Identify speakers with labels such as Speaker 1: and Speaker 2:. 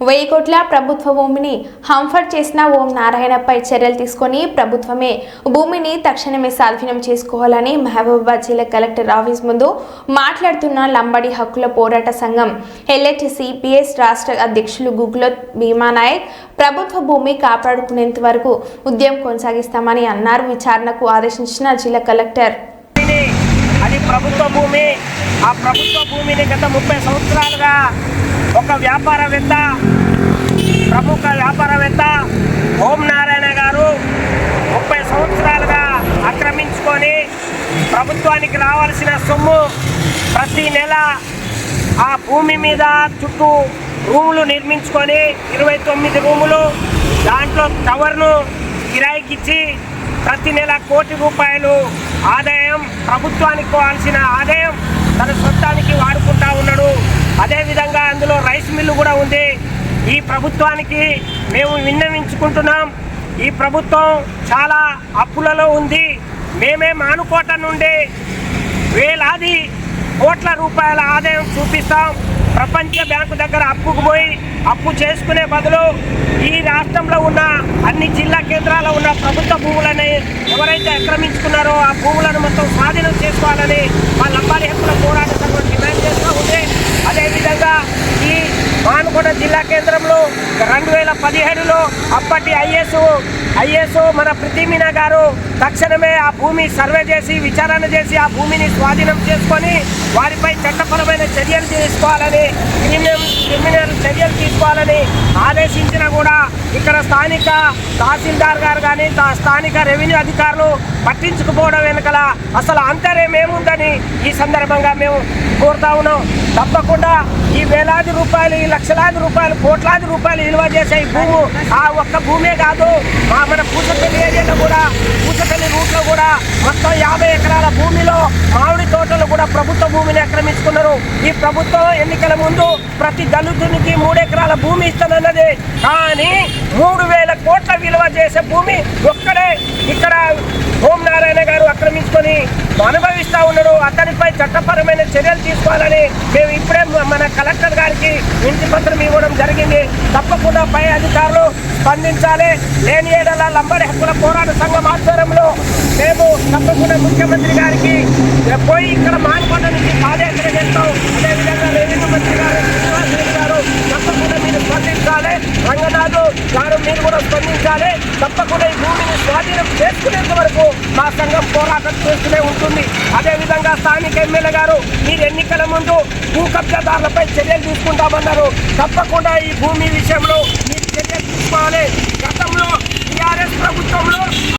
Speaker 1: వెయ్యి కోట్ల ప్రభుత్వ భూమిని హంఫర్ చేసిన ఓం నారాయణపై చర్యలు తీసుకొని ప్రభుత్వమే భూమిని తక్షణమే స్వాధీనం చేసుకోవాలని మహబూబాబాద్ జిల్లా కలెక్టర్ ఆఫీస్ ముందు మాట్లాడుతున్న లంబడి హక్కుల పోరాట సంఘం ఎల్హెచ్సిపిఎస్ సిపిఎస్ రాష్ట్ర అధ్యక్షులు గుగ్లో భీమానాయక్ ప్రభుత్వ భూమి కాపాడుకునేంత వరకు ఉద్యమం కొనసాగిస్తామని అన్నారు. విచారణకు ఆదేశించిన జిల్లా కలెక్టర్.
Speaker 2: అది ప్రభుత్వ భూమి. ఆ ప్రభుత్వ భూమిని గత ముప్పై సంవత్సరాలుగా వ్యాపారవేత్త ప్రముఖ వ్యాపారవేత్త ఓం నారాయణ గారు ముప్పై సంవత్సరాలుగా ఆక్రమించుకొని ప్రభుత్వానికి రావాల్సిన సొమ్ము ప్రతి నెల ఆ భూమి మీద చుట్టూ రూములు నిర్మించుకొని ఇరవై తొమ్మిది రూములు దాంట్లో టవర్ను కిరాయికిచ్చి ప్రతి నెల కోటి రూపాయలు ఆదాయం ప్రభుత్వానికి పోవాల్సిన ఆదాయం తన సొంతానికి వాడుకుంటా ఉన్నాడు. మిల్లు కూడా ఉంది. ఈ ప్రభుత్వానికి మేము విన్నవించుకుంటున్నాం. ఈ ప్రభుత్వం చాలా అప్పులలో ఉంది. మేమే మానుకోట నుండి వేలాది కోట్ల రూపాయల ఆదాయం చూపిస్తాం. ప్రపంచ బ్యాంకు దగ్గర అప్పుకు పోయి అప్పు చేసుకునే బదులు ఈ రాష్ట్రంలో ఉన్న అన్ని జిల్లా కేంద్రాల్లో ఉన్న ప్రభుత్వ భూములని ఎవరైతే ఆక్రమించుకున్నారో ఆ భూములను మొత్తం స్వాధీనం చేసుకోవాలని మా లంబాడి హక్కుల పోరాటం డిమాండ్ చేస్తాం ఉంది అదేవిధంగా ఈ మానుకోట జిల్లా కేంద్రంలో రెండు వేల పదిహేడులో అప్పటి ఐఏఎస్ ఐఏఎస్ మన ప్రతిమీనా గారు తక్షణమే ఆ భూమి సర్వే చేసి విచారణ చేసి ఆ భూమిని స్వాధీనం చేసుకొని వారిపై చట్టపరమైన చర్యలు తీసుకోవాలని క్రిమినల్ క్రిమినల్ చర్యలు తీసుకోవాలని ఆదేశించినా కూడా ఇక్కడ స్థానిక తహసీల్దార్ గారు కానీ స్థానిక రెవెన్యూ అధికారులు పట్టించుకుపోవడం వెనుకల అసలు అంతర్యం ఏముందని ఈ సందర్భంగా మేము కోరుతా ఉన్నాం. తప్పకుండా ఈ వేలాది రూపాయలు ఈ లక్షలాది రూపాయలు కోట్లాది రూపాయలు విలువ చేసే ఈ భూము ఆ ఒక్క భూమే కాదు మా మన పూసపల్లి ఏరియాలో కూడా పూసపల్లి రూట్లో కూడా మొత్తం యాభై ఎకరాల భూమిలో మామిడి తోటలు కూడా ప్రభుత్వ భూమిని ఆక్రమించుకున్నారు. ఈ ప్రభుత్వం ఎన్నికల ముందు ప్రతి దళితునికి మూడు ఎకరాల భూమి ఇస్తానన్నది. కానీ మూడు వేల కోట్ల విలువ చేసే భూమి ఒక్కడే ఇక్కడ హోంనారాయణ గారు ఆక్రమించుకొని అనుభవిస్తా ఉన్నాడు. అతనిపై చట్టపరమైన చర్యలు తీసుకోవాలని మేము ఇప్పుడే మన కలెక్టర్ గారికి ఇంటి పత్రం ఇవ్వడం జరిగింది. తప్పకుండా పై అధికారులు స్పందించాలి. లేని ఏడల లంబడి హక్కుల పోరాట సంఘం ఆధ్వర్యంలో తప్పకుండా ముఖ్యమంత్రి గారికి పోయి ఇక్కడ మానకొండ నుంచి పాదయాత్ర చేస్తాం. అదేవిధంగా రెవెన్యూ మంత్రి గారు గారు తప్పకుండా మీరు స్పందించాలి. రంగనాథు గారు మీరు కూడా స్పందించాలి. తప్పకుండా ఈ భూమిని స్వాధీనం చేసుకునేంత వరకు మా సంఘం పోరాటం చేస్తూనే ఉంటుంది. అదేవిధంగా స్థానిక ఎమ్మెల్యే గారు మీరు ఎన్నికల ముందు భూ కబ్జాదారులపై చర్యలు తీసుకుంటామన్నారు. తప్పకుండా ఈ భూమి విషయంలో మీరు చర్యలు తీసుకోవాలి. గతంలో టీఆర్ఎస్ ప్రభుత్వంలో